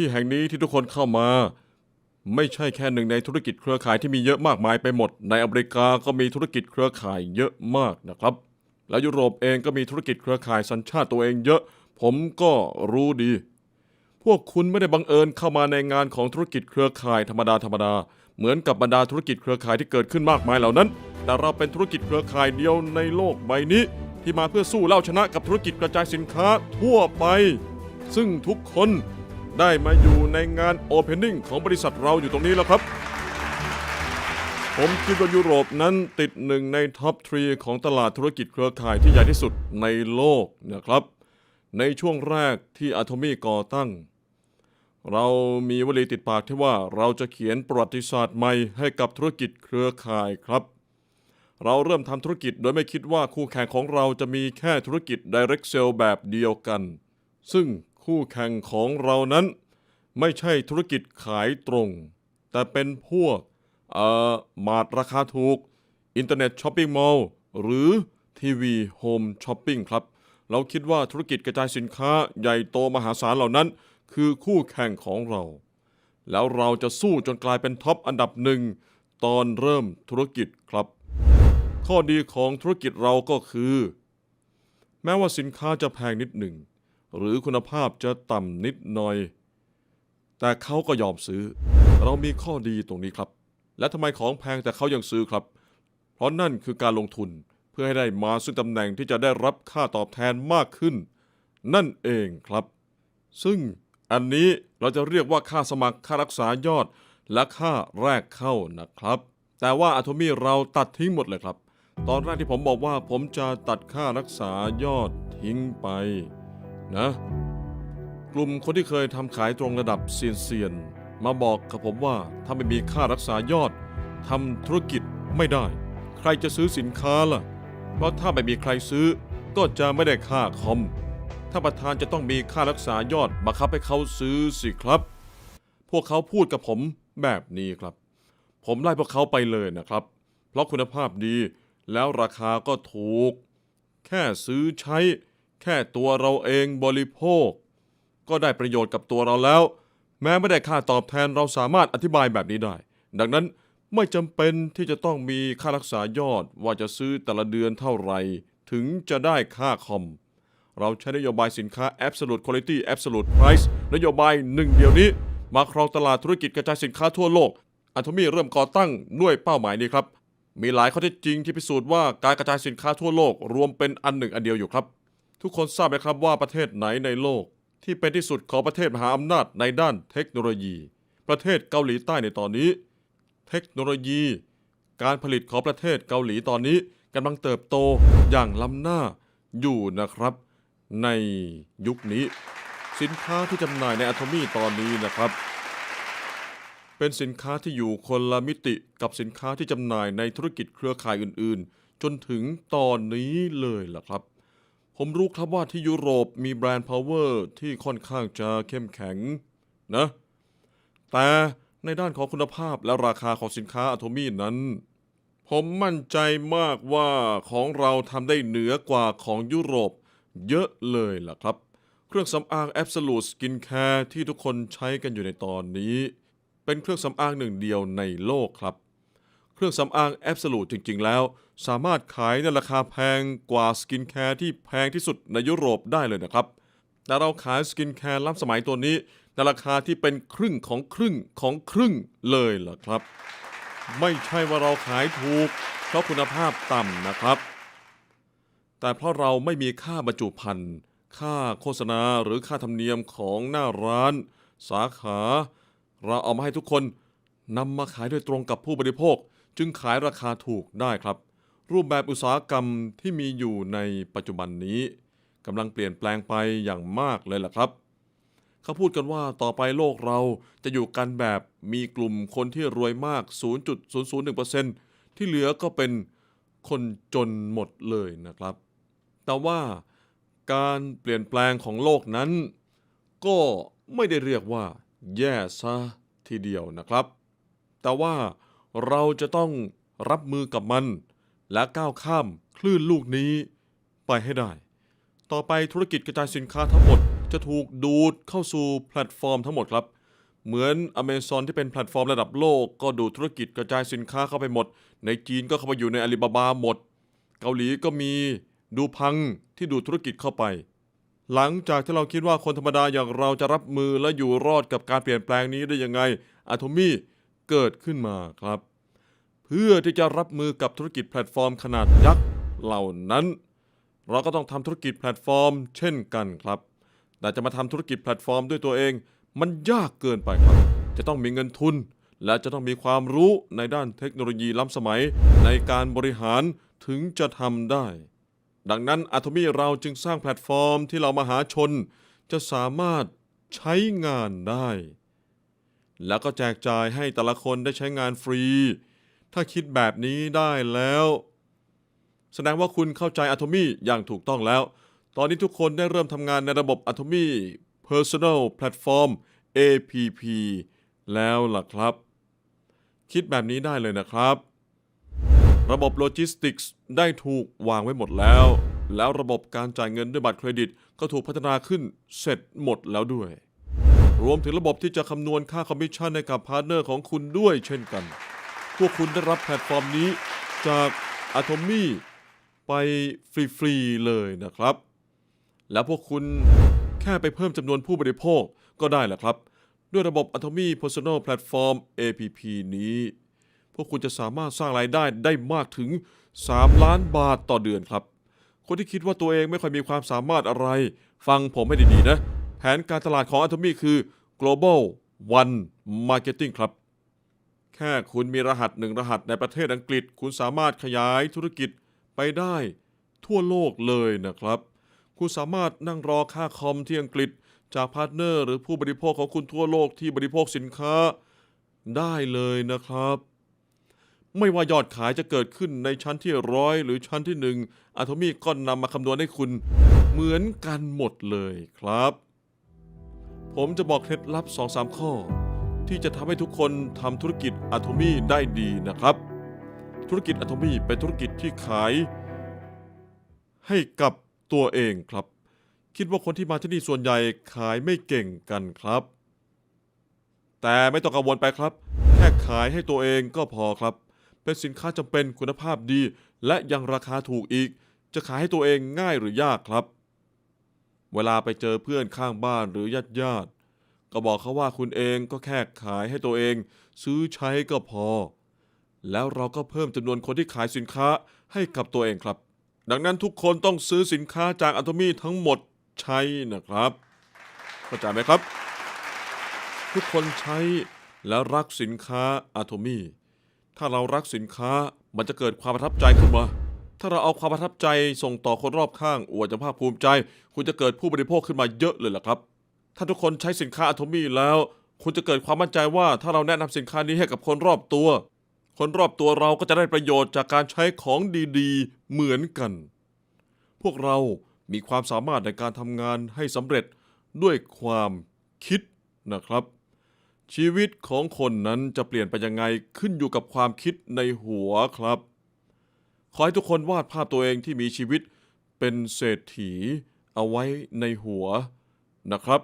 ที่แห่งนี้ที่ทุกคนเข้ามา ไม่ใช่แค่หนึ่งในธุรกิจเครือข่ายที่มีเยอะมากมายไปหมด ในอเมริกาก็มีธุรกิจเครือข่ายเยอะมากนะครับ แล้วยุโรปเองก็มีธุรกิจเครือข่ายสัญชาติตัวเองเยอะ ผมก็รู้ดี พวกคุณไม่ได้บังเอิญเข้ามาในงานของธุรกิจเครือข่ายธรรมดาธรรมดาเหมือนกับบรรดาธุรกิจเครือข่ายที่เกิดขึ้นมากมายเหล่านั้น แต่เราเป็นธุรกิจเครือข่ายเดียวในโลกใบนี้ ที่มาเพื่อสู้เล่าชนะกับธุรกิจกระจายสินค้าทั่วไป ซึ่งทุกคน ได้มาอยู่ในงานโอเพนนิ่งของบริษัทเราอยู่ตรงนี้แล้วครับ ผมคิดว่ายุโรปนั้นติดหนึ่งในท็อปทรีของตลาดธุรกิจเครือข่ายที่ใหญ่ที่สุดในโลกนะครับ ในช่วงแรกที่อะโทมี่ก่อตั้ง เรามีวลีติดปากที่ว่าเราจะเขียนประวัติศาสตร์ใหม่ให้กับธุรกิจเครือข่ายครับเราเริ่มทำธุรกิจโดยไม่คิดว่าคู่แข่งของเราจะมีแค่ธุรกิจ Direct Sale แบบเดียวกัน ซึ่ง คู่แข่งของเรานั้น ไม่ใช่ธุรกิจขายตรง แต่เป็นพวกเอ่อมาดราคาถูก อินเทอร์เน็ตช้อปปิ้งมอลล์หรือทีวีโฮมช้อปปิ้งครับ เราคิดว่าธุรกิจกระจายสินค้าใหญ่โตมหาศาลเหล่านั้น คือคู่แข่งของเรา แล้วเราจะสู้จนกลายเป็นท็อปอันดับหนึ่งตอนเริ่มธุรกิจครับ ข้อดีของธุรกิจเราก็คือ แม้ว่าสินค้าจะแพงนิดหนึ่ง หรือคุณภาพจะต่ำนิดหน่อย แต่เขาก็ยอมซื้อ เรามีข้อดีตรงนี้ครับ และทำไมของแพงแต่เขายังซื้อครับ เพราะนั่นคือการลงทุนเพื่อให้ได้มาซึ่งตำแหน่งที่จะได้รับค่าตอบแทนมากขึ้น นั่นเองครับ ซึ่งอันนี้เราจะเรียกว่าค่าสมัครค่ารักษายอดและค่าแรกเข้านะครับ แต่ว่าอะโทมี่เราตัดทิ้งหมดเลยครับ ตอนแรกที่ผมบอกว่าผมจะตัดค่ารักษายอดทิ้งไป นะ กลุ่มคนที่เคยทำขายตรงระดับเซียนๆมาบอกกับผมว่าถ้าไม่มีค่ารักษายอดทำธุรกิจไม่ได้ ใครจะซื้อสินค้าล่ะ เพราะถ้าไม่มีใครซื้อก็จะไม่ได้ค่าคอมถ้าประธานจะต้องมีค่ารักษายอดบังคับให้เขาซื้อสิครับ พวกเขาพูดกับผมแบบนี้ครับ ผมไล่พวกเขาไปเลยนะครับ เพราะคุณภาพดีแล้วราคาก็ถูก แค่ซื้อใช้ แค่ตัวเราเองบริโภค ก็ได้ประโยชน์กับตัวเราแล้ว แม้ไม่ได้ค่าตอบแทนเราสามารถอธิบายแบบนี้ได้ ดังนั้นไม่จำเป็นที่จะต้องมีค่ารักษายอดว่าจะซื้อแต่ละเดือนเท่าไหร่ ถึงจะได้ค่าคอม เราใช้นโยบายสินค้า Absolute Quality Absolute Price นโยบายหนึ่งเดียวนี้ มาครองตลาดธุรกิจกระจายสินค้าทั่วโลกอันโทมี่เริ่มก่อตั้งด้วยเป้าหมายนี้ครับ มีหลายข้อเท็จจริงที่พิสูจน์ว่าการกระจายสินค้าทั่วโลกรวมเป็นอันหนึ่งอันเดียวอยู่ครับ ทุกคนทราบไหมครับว่าประเทศไหนในโลก ที่เป็นที่สุดของประเทศมหาอำนาจในด้านเทคโนโลยี ประเทศเกาหลีใต้ในตอนนี้ เทคโนโลยี การผลิตของประเทศเกาหลีตอนนี้กำลังเติบโตอย่างล้ำหน้าอยู่นะครับ ในยุคนี้ สินค้าที่จำหน่ายในอะโทมี่ตอนนี้นะครับ เป็นสินค้าที่อยู่คนละมิติกับสินค้าที่จำหน่ายในธุรกิจเครือข่ายอื่น ๆ จนถึงตอนนี้เลยล่ะครับ ผมรู้ครับว่าที่ยุโรปมีแบรนด์พาวเวอร์ที่ค่อนข้างจะเข้มแข็งนะ แต่ในด้านของคุณภาพและราคาของสินค้าอะโทมี่นั้น ผมมั่นใจมากว่าของเราทำได้เหนือกว่าของยุโรปเยอะเลยล่ะครับ เครื่องสำอาง Absolute Skin Care ที่ทุกคนใช้กันอยู่ในตอนนี้ เป็นเครื่องสำอางหนึ่งเดียวในโลกครับ เครื่องสำอาง Absolute จริง ๆ แล้ว สามารถขายในราคาแพงกว่าสกินแคร์ที่แพงที่สุดในยุโรปได้เลยนะครับ แต่เราขายสกินแคร์ล้ำสมัยตัวนี้ในราคาที่เป็นครึ่งของครึ่งของครึ่งเลยล่ะครับ ไม่ใช่ว่าเราขายถูก เพราะคุณภาพต่ำนะครับ แต่เพราะเราไม่มีค่าบรรจุภัณฑ์ค่าโฆษณาหรือค่าธรรมเนียมของหน้าร้าน สาขา เราเอามาให้ทุกคนนำมาขายโดยตรงกับผู้บริโภค จึงขายราคาถูกได้ครับ รูปแบบอุตสาหกรรมที่มีอยู่ในปัจจุบันนี้กำลังเปลี่ยนแปลงไปอย่างมากเลยล่ะครับเขาพูดกันว่าต่อไปโลกเราจะอยู่กันแบบมีกลุ่มคนที่รวยมาก 0.001%ที่เหลือก็เป็นคนจนหมดเลยนะครับ แต่ว่าการเปลี่ยนแปลงของโลกนั้น ก็ไม่ได้เรียกว่า แย่ซะทีเดียวนะครับ แต่ว่า เราจะต้องรับมือกับมัน และก้าวข้ามคลื่นลูกนี้ไปให้ได้ ต่อไปธุรกิจกระจายสินค้าทั้งหมดจะถูกดูดเข้าสู่แพลตฟอร์มทั้งหมดครับ เหมือน Amazon ที่เป็นแพลตฟอร์มระดับโลก ก็ดูดธุรกิจกระจายสินค้าเข้าไปหมด ในจีนก็เข้าไปอยู่ในอาลีบาบาหมด เกาหลีก็มีดูพังที่ดูดธุรกิจเข้าไป หลังจากที่เราคิดว่าคนธรรมดาอย่างเราจะรับมือและอยู่รอดกับการเปลี่ยนแปลงนี้ได้ยังไงอะโทมี่ เกิดขึ้นมาครับ เพื่อที่จะรับมือกับธุรกิจแพลตฟอร์มขนาดยักษ์เหล่านั้น เราก็ต้องทำธุรกิจแพลตฟอร์ม เช่นกันครับ แต่จะมาทำธุรกิจแพลตฟอร์มด้วยตัวเอง มันยากเกินไปครับ จะต้องมีเงินทุน และจะต้องมีความรู้ในด้านเทคโนโลยีล้ำสมัยในการบริหารถึงจะทำได้ ดังนั้นอะโทมี่เราจึงสร้างแพลตฟอร์มที่เรามาหาชน จะสามารถใช้งานได้ แล้วก็แจกจ่ายให้แต่ละคนได้ใช้งานฟรี ถ้าคิดแบบนี้ได้แล้ว แสดงว่าคุณเข้าใจอะโทมี่อย่างถูกต้องแล้ว ตอนนี้ทุกคนได้เริ่มทำงานในระบบ Atomy Personal Platform APP แล้วล่ะครับ คิดแบบนี้ได้เลยนะครับ ระบบโลจิสติกส์ได้ถูกวางไว้หมดแล้ว แล้วระบบการจ่ายเงินด้วยบัตรเครดิตก็ถูกพัฒนาขึ้นเสร็จหมดแล้วด้วย รวมถึงระบบที่จะคำนวณค่าคอมมิชชั่นให้กับพาร์ทเนอร์ของคุณด้วยเช่นกัน พวกคุณได้รับแพลตฟอร์มนี้จาก Atomy ไปฟรีๆเลยนะครับ แล้วพวกคุณแค่ไปเพิ่มจำนวนผู้บริโภคก็ได้แหละครับ ด้วยระบบ Atomy Personal Platform APP นี้ พวกคุณจะสามารถสร้างรายได้ได้มากถึง 3 ล้านบาทต่อเดือนครับ คนที่คิดว่าตัวเองไม่ค่อยมีความสามารถอะไร ฟังผมให้ดีๆนะ แผนการตลาดของ Atomy คือ global one marketing ครับ แค่คุณมีรหัสหนึ่งรหัสในประเทศอังกฤษ คุณสามารถขยายธุรกิจไปได้ทั่วโลกเลยนะครับ คุณสามารถนั่งรอค่าคอมที่อังกฤษจากพาร์ทเนอร์หรือผู้บริโภคของคุณทั่วโลกที่บริโภคสินค้าได้เลยนะครับ ไม่ว่ายอดขายจะเกิดขึ้นในชั้นที่ร้อยหรือชั้นที่หนึ่งอะโทมี่ก็นำมาคำนวณให้คุณเหมือนกันหมดเลยครับ ผมจะบอกเคล็ดลับ 2-3 ข้อ ที่จะทำให้ทุกคนทำธุรกิจอะโทมี่ได้ดีนะครับ ธุรกิจอะโทมี่เป็นธุรกิจที่ขาย ให้กับตัวเองครับ คิดว่าคนที่มาที่นี่ส่วนใหญ่ขายไม่เก่งกันครับ แต่ไม่ต้องกังวลไปครับ แค่ขายให้ตัวเองก็พอครับ เป็นสินค้าจำเป็นคุณภาพดี และยังราคาถูกอีก จะขายให้ตัวเองง่ายหรือยากครับ เวลาไปเจอเพื่อนข้างบ้านหรือญาติญาติก็บอกเขาว่าคุณเองก็แค่ขายให้ตัวเอง ซื้อใช้ก็พอ แล้วเราก็เพิ่มจำนวนคนที่ขายสินค้าให้กับตัวเองครับ ดังนั้นทุกคนต้องซื้อสินค้าจากอัตมี่ทั้งหมดใช้นะครับเข้าใจไหมครับ ทุกคนใช้และรักสินค้าอะโทมี่ถ้าเรารักสินค้ามันจะเกิดความประทับใจขึ้นมา ถ้าเราเอาความประทับใจส่งต่อคนรอบข้างอวดจะภาคภูมิใจ คุณจะเกิดผู้บริโภคขึ้นมาเยอะเลยล่ะครับ ถ้าทุกคนใช้สินค้าอะโทมี่แล้ว คุณจะเกิดความมั่นใจว่าถ้าเราแนะนำสินค้านี้ให้กับคนรอบตัว คนรอบตัวเราก็จะได้ประโยชน์จากการใช้ของดีๆ เหมือนกัน พวกเรามีความสามารถในการทำงานให้สำเร็จด้วยความคิดนะครับ ชีวิตของคนนั้นจะเปลี่ยนไปยังไงขึ้นอยู่กับความคิดในหัวครับ ขอให้ทุกคนวาดภาพตัวเองที่มีชีวิตเป็นเศรษฐีเอาไว้ในหัวนะครับ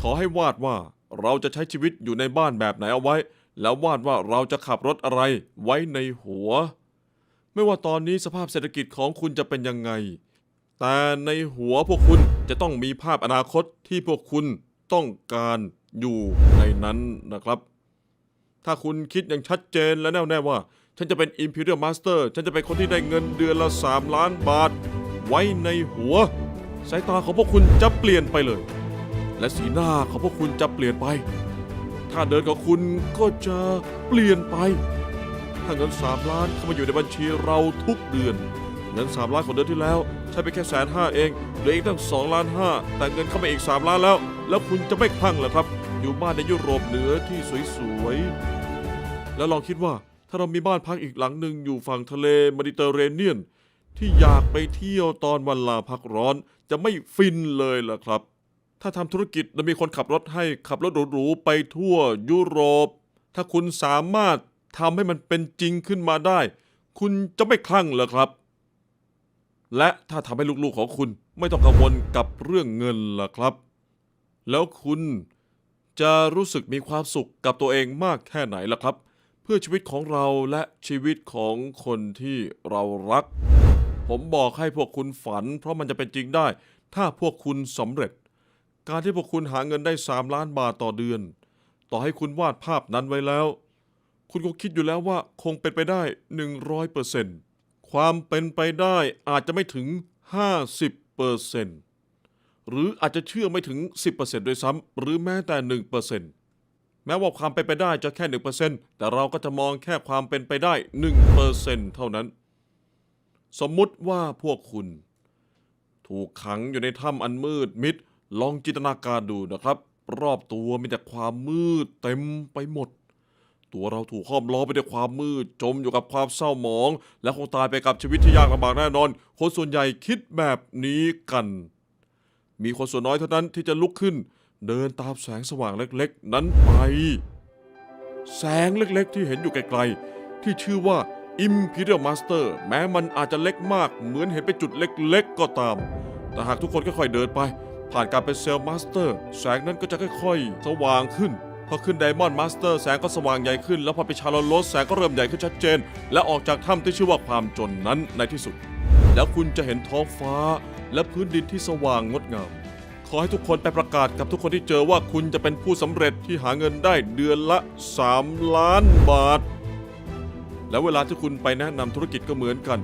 ขอให้วาดว่าเราจะใช้ชีวิตอยู่ในบ้านแบบไหนเอาไว้ แล้ววาดว่าเราจะขับรถอะไรไว้ในหัว ไม่ว่าตอนนี้สภาพเศรษฐกิจของคุณจะเป็นยังไง แต่ในหัวพวกคุณจะต้องมีภาพอนาคตที่พวกคุณต้องการอยู่ในนั้นนะครับ ถ้าคุณคิดอย่างชัดเจนและแน่วแน่ว่า ฉันจะเป็น Imperial Master ฉันจะเป็นคนที่ได้เงินเดือนละ 3 ล้านบาท ไว้ในหัว สายตาของพวกคุณจะเปลี่ยนไปเลย และสีหน้าของพวกคุณจะเปลี่ยนไป ถ้าเดินของคุณก็จะเปลี่ยนไป ถ้าเงิน 3 ล้านเข้ามาอยู่ในบัญชีเราทุกเดือน เงิน 3 ล้านของเดือนที่แล้วใช้ไปแค่แสนห้าเองเหลืออีกตั้ง2ล้านห้าแต่เงินเข้ามาอีก 3 ล้านแล้ว แล้วคุณจะไม่คลั่งเหรอครับ อยู่บ้านในยุโรปเหนือที่สวยๆแล้วลองคิดว่า ถ้าเรามีบ้านพักอีกหลังหนึ่งอยู่ฝั่งทะเลเมดิเตอร์เรเนียน ที่อยากไปเที่ยวตอนวันลาพักร้อนจะไม่ฟินเลยล่ะครับ ถ้าทำธุรกิจและมีคนขับรถให้ขับรถหรูๆไปทั่วยุโรป ถ้าคุณสามารถทำให้มันเป็นจริงขึ้นมาได้ คุณจะไม่คลั่งเหรอครับ และถ้าทำให้ลูกๆของคุณไม่ต้องกังวลกับเรื่องเงินล่ะครับ แล้วคุณจะรู้สึกมีความสุขกับตัวเองมากแค่ไหนล่ะครับ พื่อชีวิตของเราและชีวิตของคนที่เรารัก ผมบอกให้พวกคุณฝัน เพราะมันจะเป็นจริงได้ ถ้าพวกคุณสำเร็จ การที่พวกคุณหาเงินได้ 3 ล้านบาทต่อเดือน ต่อให้คุณวาดภาพนั้นไว้แล้ว คุณก็คิดอยู่แล้วว่าคงเป็นไปได้ 100%ความเป็นไปได้อาจจะไม่ถึง 50%หรืออาจจะเชื่อไม่ถึง 10%ด้วยซ้ำหรือแม้แต่1% แม้ว่าความเป็นไปได้จะแค่1%แต่เราก็จะมองแค่ความเป็นไปได้1%เท่านั้น สมมุติว่าพวกคุณ ถูกขังอยู่ในถ้ำอันมืดมิด ลองจินตนาการดูนะครับ รอบตัวมีแต่ความมืดเต็มไปหมด ตัวเราถูกห้อมล้อมไปด้วยความมืด จมอยู่กับความเศร้าหมอง และคงตายไปกับชีวิตที่ยากลำบากแน่นอน คนส่วนใหญ่คิดแบบนี้กัน มีคนส่วนน้อยเท่านั้นที่จะลุกขึ้น เดินตามแสงสว่างเล็กๆ นั้นไป แสงเล็กๆ ที่เห็นอยู่ไกลๆ ที่ชื่อว่า Imperial Master แม้มันอาจจะเล็กมากเหมือนเห็นเป็นจุดเล็กๆ ก็ตาม แต่หากทุกคนค่อยๆเดินไป ผ่านการเป็นเซลล์มาสเตอร์แสงนั้นก็จะค่อยๆ สว่างขึ้น พอขึ้นไดมอนด์มาสเตอร์แสงก็สว่างใหญ่ขึ้น แล้วพอไปชาร์ลโลสแสงก็เริ่มใหญ่ขึ้นชัดเจน และออกจากถ้ำที่ชื่อว่าความจนนั้นในที่สุด แล้วคุณจะเห็นท้องฟ้าและพื้นดินที่สว่างงดงาม ขอให้ทุกคนไปประกาศกับทุกคนที่เจอว่าคุณจะเป็นผู้สำเร็จที่หาเงินได้เดือนละ 3 ล้านบาท แล้วเวลาที่คุณไปแนะนำธุรกิจก็เหมือนกัน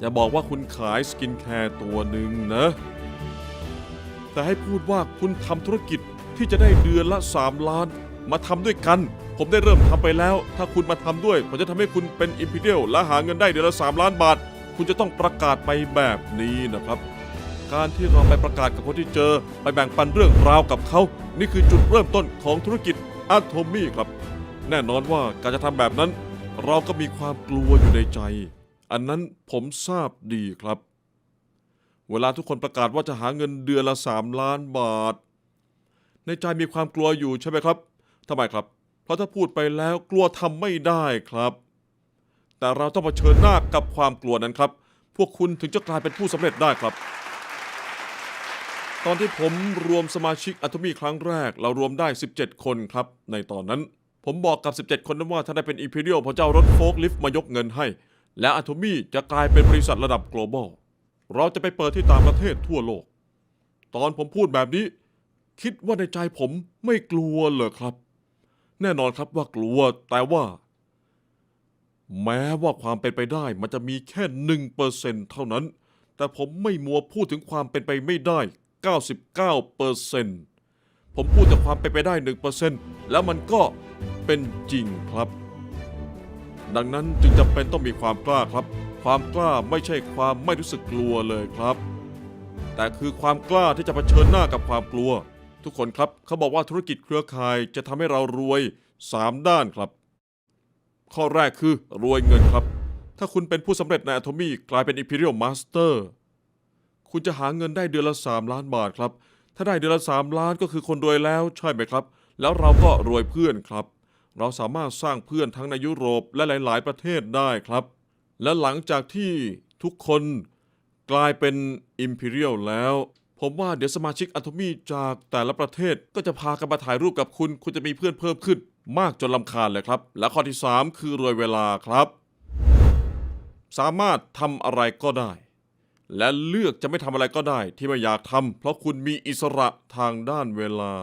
อย่าบอกว่าคุณขายสกินแคร์ตัวหนึ่งนะ แต่ให้พูดว่าคุณทำธุรกิจที่จะได้เดือนละ 3 ล้าน มาทำด้วยกัน ผมได้เริ่มทำไปแล้ว ถ้าคุณมาทำด้วย ผมจะทำให้คุณเป็นอิมพีเรียลและหาเงินได้เดือนละ 3 ล้านบาท คุณจะต้องประกาศไปแบบนี้นะครับ การที่เราไปประกาศกับคนที่เจอ ไปแบ่งปันเรื่องราวกับเขา นี่คือจุดเริ่มต้นของธุรกิจอะโทมี่ครับ แน่นอนว่าการจะทำแบบนั้น เราก็มีความกลัวอยู่ในใจ อันนั้นผมทราบดีครับ เวลาทุกคนประกาศว่าจะหาเงินเดือนละ 3 ล้านบาท ในใจมีความกลัวอยู่ใช่ไหมครับทำไมครับ เพราะถ้าพูดไปแล้วกลัวทำไม่ได้ครับ แต่เราต้องเผชิญหน้ากับความกลัวนั้นครับ พวกคุณถึงจะกลายเป็นผู้สำเร็จได้ครับ ตอนที่ผมรวมสมาชิกอะ o มีครั้งแรก เรารวมได้ 17 คนครับ ในตอนนั้น ผมบอกกับ 17 คนนั้นว่าถ้าได้เป็นอีพีเดียลผมจะเอารถโฟล์คลิฟต์มายกเงินให้ และอะ o มีจะกลายเป็นบริษัทระดับ global เราจะไปเปิดที่ต่างประเทศทั่วโลก ตอนผมพูดแบบนี้ คิดว่าในใจผมไม่กลัวเหรอครับ แน่นอนครับว่ากลัวแต่ว่า แม้ว่าความเป็นไปได้มันจะมีแค่หนึ่งเปอร์เซ็นเท่านั้น แต่ผมไม่มัวพูดถึงความเป็นไปไม่ได้ 99เปอร์เซ็นผมพูดแต่ความเป็นไปได้หนึ่งเปอร์เซ็นแล้วมันก็เป็นจริงครับ ดังนั้นจึงจำเป็นต้องมีความกล้าครับ ความกล้าไม่ใช่ความไม่รู้สึกกลัวเลยครับ แต่คือความกล้าที่จะเผชิญหน้ากับความกลัว ทุกคนครับเขาบอกว่าธุรกิจเครือข่ายจะทำให้เรารวย 3 ด้านครับ ข้อแรกคือรวยเงินครับ ถ้าคุณเป็นผู้สำเร็จใน Atomy กลายเป็น Imperial Master คุณจะหาเงินได้เดือนละ 3 ล้านบาทครับ ถ้าได้เดือนละ 3 ล้านก็คือคนรวยแล้วใช่ไหมครับ แล้วเราก็รวยเพื่อนครับ เราสามารถสร้างเพื่อนทั้งในยุโรปและหลาย ๆ ประเทศได้ครับ และหลังจากที่ทุกคนกลายเป็น Imperial แล้ว ผมว่าเดี๋ยวสมาชิกอะโทมีจากแต่ละประเทศก็จะพากันมาถ่ายรูปกับคุณ คุณจะมีเพื่อนเพิ่มขึ้น มากจนลำคาญเลยครับ และข้อที่ 3 คือรวยเวลาครับ สามารถทำอะไรก็ได้ และเลือกจะไม่ทำอะไรก็ได้ ที่ไม่อยากทำเพราะคุณมีอิสระทางด้านเวลา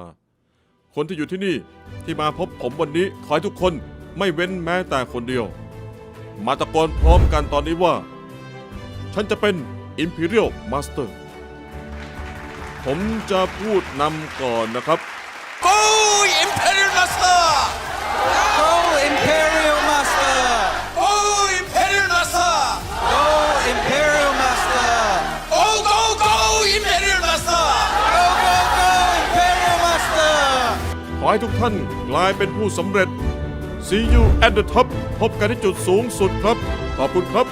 คนที่อยู่ที่นี่ที่มาพบผมวันนี้ขอให้ทุกคนไม่เว้นแม้แต่คนเดียว มาตะโกนพร้อมกันตอนนี้ว่า ฉันจะเป็น Imperial Master ผมจะพูดนำก่อนนะครับ Go Imperial Master! ให้ทุกท่านกลายเป็นผู้สำเร็จ See you at the top พบกันที่จุดสูงสุดครับ ขอบคุณครับ